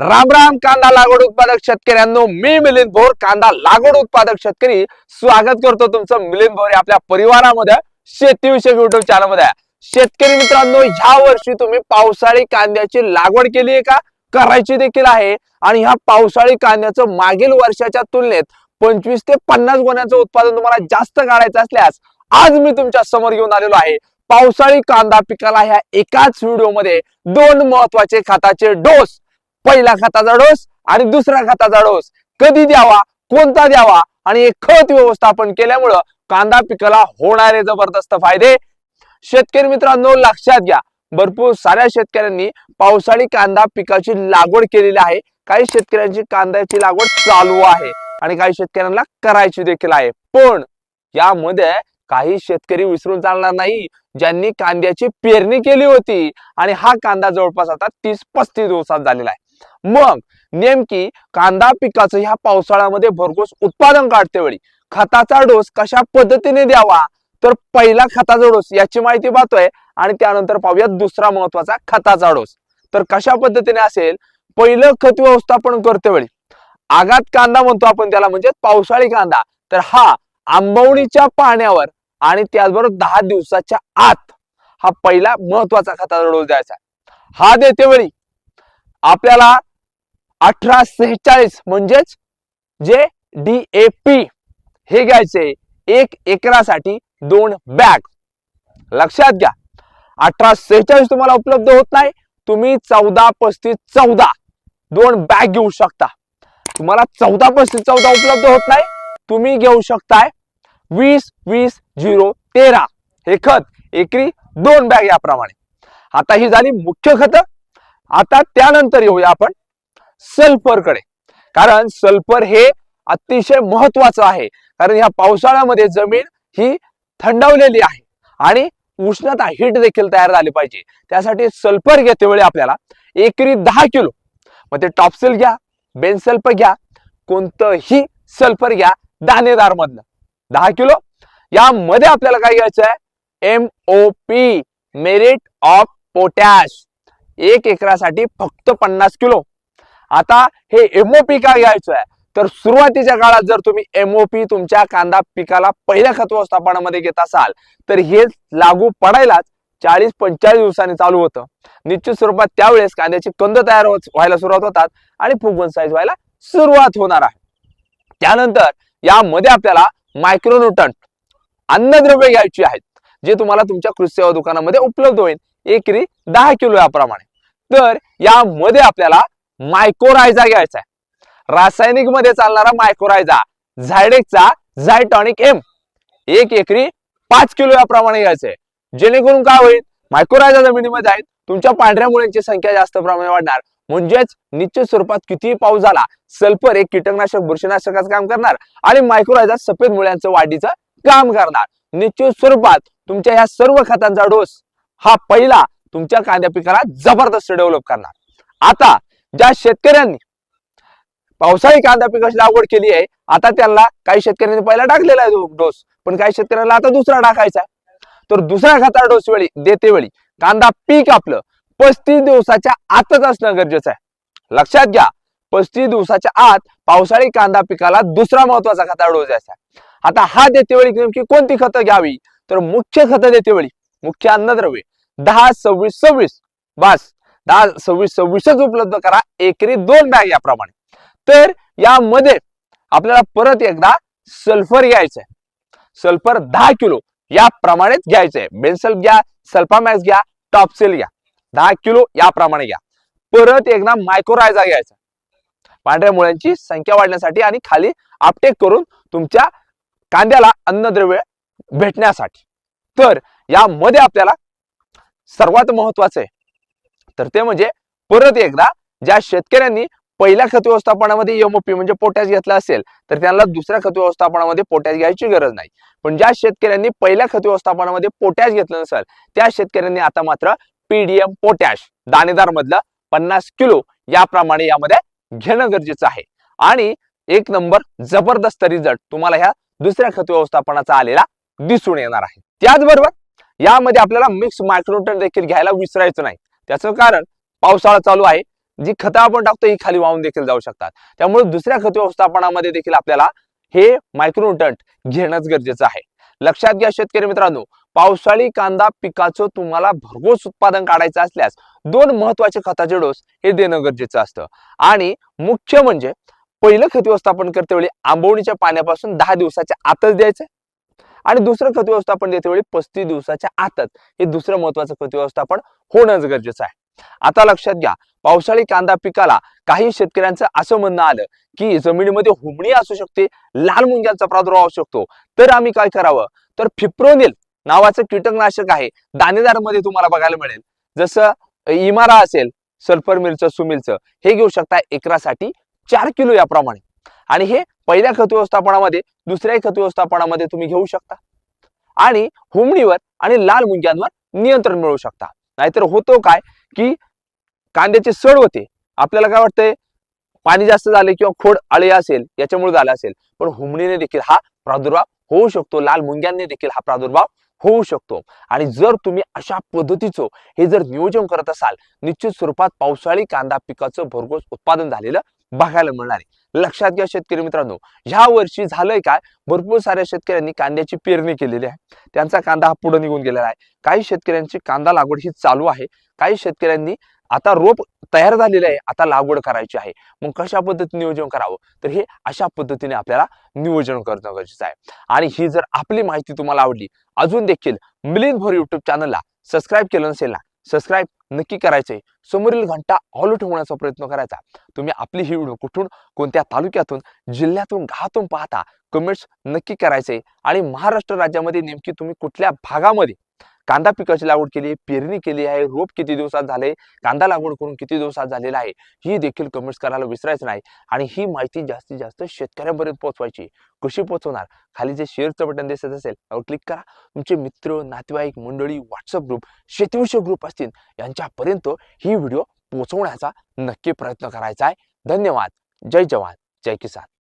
राम राम कांदा लागवड उत्पादक शेतकऱ्यांनो मी मिलिंद भोर कांदा लागवड उत्पादक शेतकरी. स्वागत करतो तुमचं मिलिंद भोर आपल्या परिवारामध्ये शेतीविषयक युट्यूब चॅनलमध्ये शेतकरी मित्रांनो ह्या वर्षी तुम्ही पावसाळी कांद्याची लागवड केली आहे का? करायची देखील आहे. आणि ह्या पावसाळी कांद्याचं मागील वर्षाच्या तुलनेत पंचवीस ते पन्नास गुण्याचं उत्पादन तुम्हाला जास्त काढायचं असल्यास आज मी तुमच्यासमोर घेऊन आलेलो आहे. पावसाळी कांदा पिकाला ह्या एकाच व्हिडिओमध्ये दोन महत्त्वाचे खताचे डोस पहिला खताचा डोस आणि दुसरा खताचा डोस कधी द्यावा? कोणता द्यावा? आणि हे खत व्यवस्थापन केल्यामुळं कांदा पिकाला होणारे जबरदस्त फायदे. शेतकरी मित्रांनो लक्षात घ्या. भरपूर साऱ्या शेतकऱ्यांनी पावसाळी कांदा पिकाची लागवड केलेली आहे. काही शेतकऱ्यांची कांद्याची लागवड चालू आहे आणि काही शेतकऱ्यांना करायची देखील आहे. पण यामध्ये काही शेतकरी विसरून चालणार नाही. ज्यांनी कांद्याची पेरणी केली होती आणि हा कांदा जवळपास आता तीस पस्तीस दिवसात झालेला आहे. मग नेमकी कांदा पिकाचं ह्या पावसाळ्यामध्ये भरघोस उत्पादन काढते वेळी. खताचा डोस कशा पद्धतीने द्यावा? तर पहिला खताचा डोस याची माहिती पाहतोय आणि त्यानंतर पाहूया दुसरा महत्त्वाचा खताचा डोस. तर कशा पद्धतीने असेल? पहिलं खत व्यवस्थापन करते वेळी. आगात कांदा म्हणतो आपण त्याला म्हणजे पावसाळी कांदा. तर हा आंबवणीच्या पाण्यावर आणि त्याचबरोबर दहा दिवसाच्या आत हा पहिला महत्त्वाचा खताचा डोस द्यायचा हा देते वेळी. आपल्याला अठरा सेहेचाळीस म्हणजेच जे डी ए पी हे घ्यायचे एक एकरासाठी दोन बॅग. लक्षात घ्या. अठरा सेहेचाळीस तुम्हाला उपलब्ध होत नाही. तुम्ही चौदा पस्तीस चौदा दोन बॅग घेऊ शकता. तुम्हाला चौदा पस्तीस चौदा उपलब्ध होत नाही. तुम्ही घेऊ शकताय वीस वीस झिरो तेरा. हे खत एकरी दोन बॅग याप्रमाणे. आता ही झाली मुख्य खत. आता त्यानंतर येऊया आपण सल्फरकडे कारण सल्फर हे अतिशय महत्वाचं आहे. कारण ह्या पावसाळ्यामध्ये जमीन ही थंडावलेली आहे आणि उष्णता हिट देखील तयार झाली पाहिजे. त्यासाठी सल्फर घेते वेळी आपल्याला एकरी दहा किलो. मग ते टॉपसेल घ्या बेनसल्फ घ्या कोणतंही सल्फर घ्या दाणेदार मधलं दहा किलो. यामध्ये आपल्याला काय घ्यायचं आहे M O P muriate of potash एक एकरासाठी फक्त पन्नास किलो. आता हे एमओपी का घ्यायचं आहे तर सुरुवातीच्या काळात जर तुम्ही एमओपी तुमच्या कांदा पिकाला पहिल्या खत व्यवस्थापनामध्ये घेत असाल तर हे लागू पडायलाच चाळीस पंचेचाळीस दिवसांनी चालू होतं. निश्चित स्वरूपात त्यावेळेस कांद्याची कंद तयार होत- व्हायला सुरुवात होतात आणि फुगवण साईज व्हायला सुरुवात होणार आहे. त्यानंतर यामध्ये आपल्याला मायक्रोन्यूटन अन्नद्रव्य घ्यायची आहेत जे तुम्हाला तुमच्या कृषी सेवा दुकानामध्ये उपलब्ध होईल. एकरी दहा किलो याप्रमाणे. तर यामध्ये आपल्याला मायक्रोरायझा घ्यायचा आहे. रासायनिकमध्ये चालणारा मायक्रोरायझा झायडेकचा झायटॉनिक एम एक एकरी पाच किलो याप्रमाणे घ्यायचंय जेणेकरून काय होईल? मायक्रोरायझा जमिनीमध्ये आहेत. तुमच्या पांढऱ्या मुळ्यांची संख्या जास्त प्रमाणे वाढणार. म्हणजेच निश्चित स्वरूपात कितीही पाऊस झाला सल्फर एक कीटकनाशक बुरशीनाशकाचं काम करणार आणि मायक्रोरायझा सफेद मुळ्यांचं वाढीचं काम करणार. निश्चित स्वरूपात तुमच्या ह्या सर्व खतांचा डोस हा पहिला तुमच्या कांद्या पिकाला जबरदस्त डेव्हलप करणार. आता ज्या शेतकऱ्यांनी पावसाळी कांदा पिकाची लागवड केली आहे आता त्यांना काही शेतकऱ्यांनी पहिला टाकलेला आहे डोस पण काही शेतकऱ्यांना आता दुसरा टाकायचा तर दुसऱ्या खता डोस वेळी देते वेळी. कांदा पीक आपलं पस्तीस दिवसाच्या आतच असणं गरजेचं आहे. लक्षात घ्या पस्तीस दिवसाच्या आत पावसाळी कांदा पिकाला दुसरा महत्त्वाचा खता डोस द्यायचा आहे. आता हा देते वेळी नेमकी कोणती खतं घ्यावी? तर मुख्य खतं देते वेळी मुख्य अन्नद्रव्य. दहा सव्वीस सव्वीस. बस. दहा सव्वीस सव्वीसच उपलब्ध करा. एकरी दोन बॅग याप्रमाणे. तर यामध्ये आपल्याला परत एकदा सल्फर घ्यायचंय. सल्फर दहा किलो याप्रमाणेच घ्यायचंय. बेन्सल घ्या सल्फामॅक्स घ्या टॉपसेल घ्या. दहा किलो याप्रमाणे घ्या. परत एकदा मायक्रोरायझा घ्यायचा. पांढऱ्या मुळ्यांची संख्या वाढण्यासाठी आणि खाली आपटेक करून तुमच्या कांद्याला अन्नद्रव्य भेटण्यासाठी. तर यामध्ये आपल्याला सर्वात महत्वाचं आहे. तर ते म्हणजे परत एकदा ज्या शेतकऱ्यांनी पहिल्या खत व्यवस्थापनामध्ये एमओपी म्हणजे पोटॅश घेतला असेल तर त्यांना दुसऱ्या खत व्यवस्थापनामध्ये पोटॅश घ्यायची गरज नाही. पण ज्या शेतकऱ्यांनी पहिल्या खत व्यवस्थापनामध्ये पोटॅश घेतलं नसेल त्या शेतकऱ्यांनी आता मात्र पीडीएम पोटॅश दाणेदार मधलं पन्नास किलो याप्रमाणे यामध्ये घेणं गरजेचं आहे. आणि एक नंबर जबरदस्त रिझल्ट तुम्हाला ह्या दुसऱ्या खत व्यवस्थापनाचा आलेला दिसून येणार आहे. त्याचबरोबर यामध्ये आपल्याला मिक्स मायक्रोटन देखील घ्यायला विसरायचं नाही. त्याचं कारण पावसाळा चालू आहे. जी खतं आपण टाकतो ही खाली वाहून देखील जाऊ शकतात. त्यामुळे दुसऱ्या खत व्यवस्थापनामध्ये देखील आपल्याला हे मायक्रोन्युट्रंट घेणंच गरजेचं आहे. लक्षात घ्या शेतकरी मित्रांनो पावसाळी कांदा पिकाचं तुम्हाला भरघोस उत्पादन काढायचं असल्यास दोन महत्त्वाचे खताचे डोस हे देणं गरजेचं असतं. आणि मुख्य म्हणजे पहिलं खत व्यवस्थापन करते वेळी आंबवणीच्या पाण्यापासून दहा दिवसाच्या आतच द्यायचं. आणि दुसरं खत व्यवस्थापन देते वेळी पस्तीस दिवसाच्या आतच. हे दुसरं महत्वाचं खत व्यवस्थापन होणंच गरजेचं आहे. आता लक्षात घ्या पावसाळी कांदा पिकाला काही शेतकऱ्यांचं असं म्हणणं आलं की जमिनीमध्ये हुमणी असू शकते लाल मुंग्यांचा प्रादुर्भाव असू शकतो. तर आम्ही काय करावं? तर फिप्रोनिल नावाचं कीटकनाशक आहे. दाणेदारमध्ये तुम्हाला बघायला मिळेल. जसं इमारा असेल सल्फर मिलचं सुमिलचं हे घेऊ शकता एकरासाठी चार किलो याप्रमाणे. आणि हे पहिल्या खत व्यवस्थापनामध्ये दुसऱ्याही खत व्यवस्थापनामध्ये तुम्ही घेऊ शकता. आणि हुमणीवर आणि लाल मुंग्यांवर नियंत्रण मिळवू शकता. नाहीतर होतो काय की कांद्याचे सड होते. आपल्याला काय वाटतंय? पाणी जास्त झाले किंवा खोड अळे असेल याच्यामुळे झालं असेल. पण हुमणीने देखील हा प्रादुर्भाव होऊ शकतो. लाल मुंग्यांनी देखील हा प्रादुर्भाव होऊ शकतो. आणि जर तुम्ही अशा पद्धतीचं हे जर नियोजन करत असाल निश्चित स्वरूपात पावसाळी कांदा पिकाचं भरघोस उत्पादन झालेलं बघायला मिळणार आहे. लक्षात घ्या शेतकरी मित्रांनो ह्या वर्षी झालंय काय? भरपूर साऱ्या शेतकऱ्यांनी कांद्याची पेरणी केलेली आहे. त्यांचा कांदा हा पुढे निघून गेलेला आहे. काही शेतकऱ्यांची कांदा लागवड ही चालू आहे. काही शेतकऱ्यांनी आता रोप तयार झालेलं आहे. आता लागवड करायची आहे. मग कशा पद्धतीने नियोजन करावं? तर हे अशा पद्धतीने आपल्याला नियोजन करणं गरजेचं आहे. आणि ही जर आपली माहिती तुम्हाला आवडली अजून देखील मिलिंद भोर युट्यूब चॅनलला सबस्क्राईब केलं नसेल ना सबस्क्राईब नक्की करायचे समोरील घंटा ऑल ठेवण्याचा प्रयत्न करायचा. तुम्ही आपली ही व्हिडिओ कुठून कोणत्या तालुक्यातून जिल्ह्यातून गावातून पाहता कमेंट्स नक्की करायचे आणि महाराष्ट्र राज्यामध्ये नेमकी तुम्ही कुठल्या भागामध्ये कांदा पिकाची लागवड केली पेरणी केली आहे रोप किती दिवसात झाले कांदा लागवड करून किती दिवसात झालेला आहे ही देखील कमेंट्स करायला विसरायचं नाही. आणि ही माहिती जास्तीत जास्त शेतकऱ्यांपर्यंत पोहोचवायची. कशी पोहोचवणार? खाली जे शेअरचं बटन दिसत असेल त्यावर क्लिक करा. तुमचे मित्र नातेवाईक मंडळी व्हॉट्सअप ग्रुप शेतीविषयक ग्रुप असतील यांच्यापर्यंत ही व्हिडिओ पोहोचवण्याचा नक्की प्रयत्न करायचा आहे. धन्यवाद. जय जवान. जय किसान.